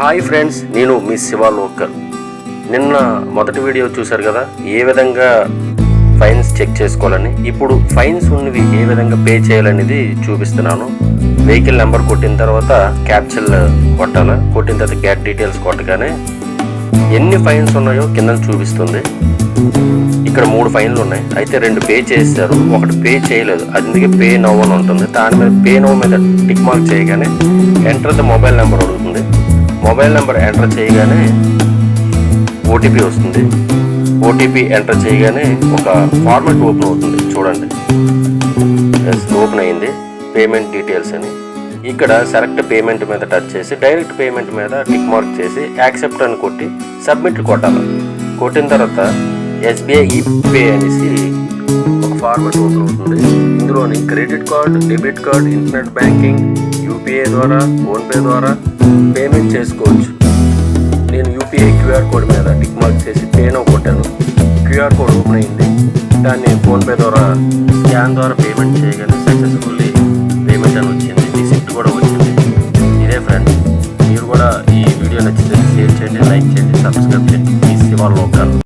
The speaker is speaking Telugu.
హాయ్ ఫ్రెండ్స్ నేను మీ శివ లోకల్. నిన్న మొదటి వీడియో చూశారు కదా ఏ విధంగా ఫైన్స్ చెక్ చేసుకోవాలని. ఇప్పుడు ఫైన్స్ ఉన్నవి ఏ విధంగా పే చేయాలనేది చూపిస్తున్నాను. వెహికల్ నెంబర్ కొట్టిన తర్వాత క్యాప్చల్ కొట్టాలి కొట్టిన తర్వాత క్యాట్ డీటెయిల్స్ కొట్టగానే ఎన్ని ఫైన్స్ ఉన్నాయో కింద చూపిస్తుంది. ఇక్కడ మూడు ఫైన్లు ఉన్నాయి. అయితే రెండు పే చేశారు. ఒకటి పే చేయలేదు. అందుకే పే నవ్ అని ఉంటుంది. దాని మీద పే నవ్ మీద టిక్ మార్క్ చేయగానే ఎంటర్ ద మొబైల్ నెంబర్ ఉంది మొబైల్ నెంబర్ ఎంటర్ చేయగానే ఓటీపీ వస్తుంది. ఓటీపీ ఎంటర్ చేయగానే ఒక ఫార్మాట్ ఓపెన్ అవుతుంది. చూడండి. ఎస్ ఓపెన్ అయింది. పేమెంట్ డీటెయిల్స్ అని. ఇక్కడ సెలెక్ట్ పేమెంట్ మీద టచ్ చేసి డైరెక్ట్ పేమెంట్ మీద టిక్ మార్క్ చేసి యాక్సెప్ట్ అని కొట్టి సబ్మిట్ కొట్టాలి. కొట్టిన తర్వాత ఎస్బీఐ ఈపే అనేసి ఒక ఫార్మాట్ ఓపెన్ అవుతుంది. ఇందులోని credit card debit card internet banking UPI ద్వారా ఫోన్పే ద్వారా పేమెంట్ చేసుకోవచ్చు. నేను యూపీఐ క్యూఆర్ కోడ్ మీద టిక్ మార్క్ చేసి పేనో కొట్టాను. క్యూఆర్ కోడ్ ఓపెన్ అయింది. దాన్ని ఫోన్పే ద్వారా స్కాన్ ద్వారా పేమెంట్ చేయగానే సక్సెస్ఫుల్లీ పేమెంట్ అని వచ్చింది. రిసిప్ట్ కూడా వచ్చింది. ఇదే ఫ్రెండ్స్ మీరు కూడా ఈ వీడియో నచ్చితే షేర్ చేయండి లైక్ చేయండి సబ్స్క్రైబ్ చేయండి. మీ శివాల్ లోకాలు.